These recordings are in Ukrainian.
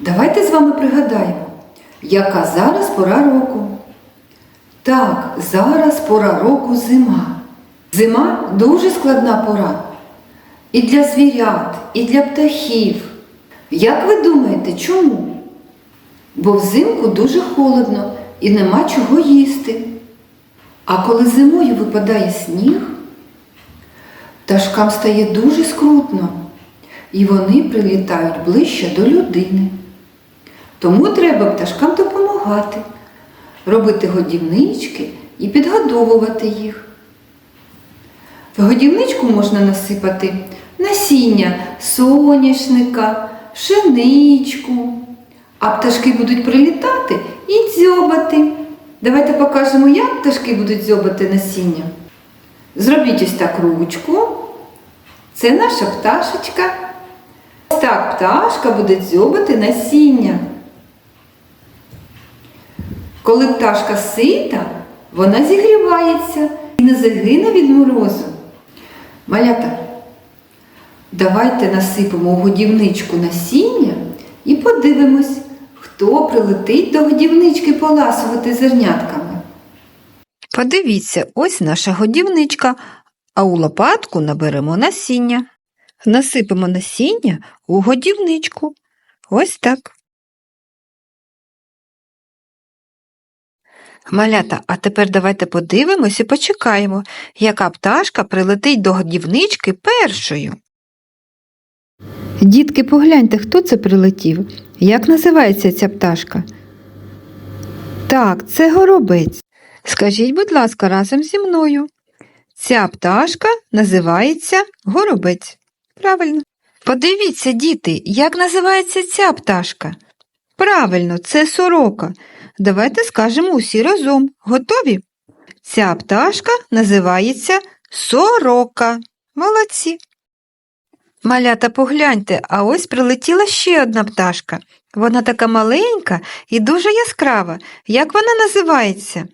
Давайте з вами пригадаємо, яка зараз пора року. Так, зараз пора року зима. Зима дуже складна пора. І для звірят, і для птахів. Як ви думаєте, чому? Бо взимку дуже холодно і нема чого їсти. А коли зимою випадає сніг, пташкам стає дуже скрутно, і вони прилітають ближче до людини. Тому треба пташкам допомагати, робити годівнички і підгодовувати їх. В годівничку можна насипати насіння соняшника, пшеничку, а пташки будуть прилітати і дзьобати. Давайте покажемо, як пташки будуть дзьобати насіння. Зробіть ось так ручку. Це наша пташечка. Ось так пташка буде дзьобати насіння. Коли пташка сита, вона зігрівається і не загине від морозу. Малята, давайте насипемо у годівничку насіння і подивимось, хто прилетить до годівнички поласувати зернятками. Подивіться, ось наша годівничка, а у лопатку наберемо насіння. Насипемо насіння у годівничку. Ось так. Малята, а тепер давайте подивимось і почекаємо, яка пташка прилетить до годівнички першою. Дітки, погляньте, хто це прилетів? Як називається ця пташка? Так, це горобець. Скажіть, будь ласка, разом зі мною. Ця пташка називається горобець. Правильно. Подивіться, діти, як називається ця пташка? Правильно, це сорока. Давайте скажемо усі разом. Готові? Ця пташка називається сорока. Молодці. Малята, погляньте, а ось прилетіла ще одна пташка. Вона така маленька і дуже яскрава. Як вона називається?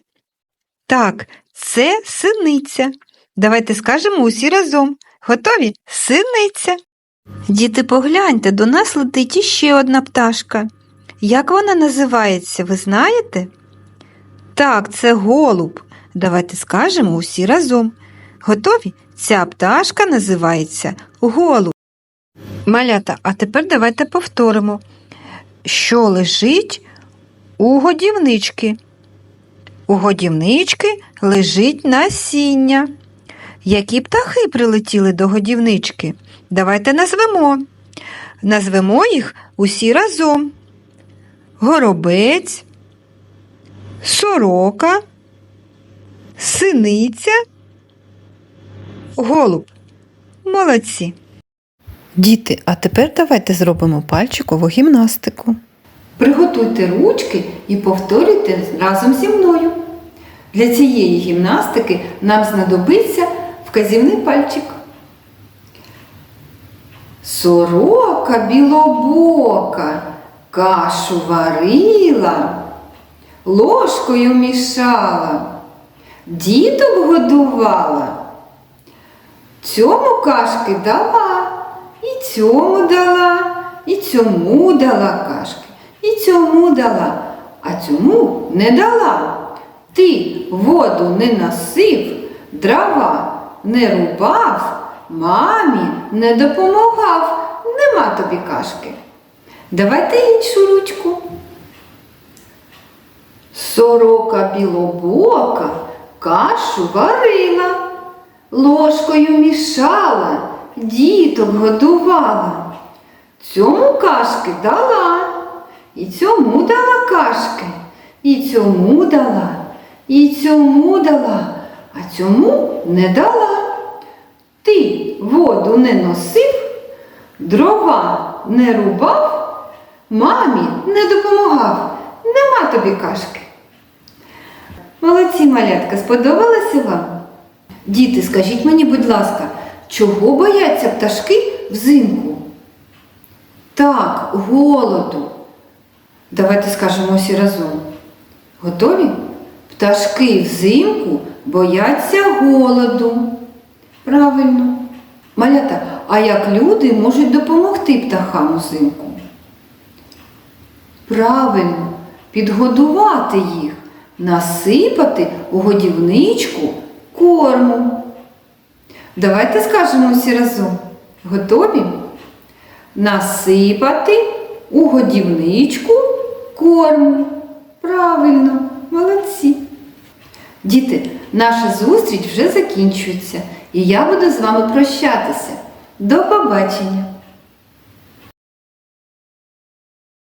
Так, це синиця. Давайте скажемо усі разом. Готові? Синиця. Діти, погляньте, до нас летить іще одна пташка. Як вона називається, ви знаєте? Так, це голуб. Давайте скажемо усі разом. Готові? Ця пташка називається голуб. Малята, а тепер давайте повторимо, що лежить у годівнички. У годівнички лежить насіння. Які птахи прилетіли до годівнички? Давайте назвемо. Назвемо їх усі разом. Горобець, сорока, синиця, голуб. Молодці. Діти, а тепер давайте зробимо пальчикову гімнастику. Приготуйте ручки і повторюйте разом зі мною. Для цієї гімнастики нам знадобиться вказівний пальчик. Сорока білобока кашу варила, ложкою мішала, діток годувала. Цьому кашки дала, і цьому дала, і цьому дала кашки, і цьому дала, а цьому не дала. Ти воду не носив, дрова не рубав, мамі не допомагав, нема тобі кашки. Давайте іншу ручку. Сорока білобока кашу варила, ложкою мішала, діток годувала. Цьому кашки дала, і цьому дала кашки, і цьому дала, і цьому дала, а цьому не дала. Не носив, дрова не рубав, мамі не допомагав, нема тобі кашки. Молодці, малятка, сподобалося вам? Діти, скажіть мені, будь ласка, чого бояться пташки взимку? Так, голоду. Давайте скажемо всі разом. Готові? Пташки взимку бояться голоду. Правильно. Малята, а як люди можуть допомогти птахам узимку? Правильно, підгодувати їх, насипати у годівничку корму. Давайте скажемо всі разом. Готові? Насипати у годівничку корму. Правильно, молодці. Діти, наша зустріч вже закінчується, і я буду з вами прощатися. До побачення!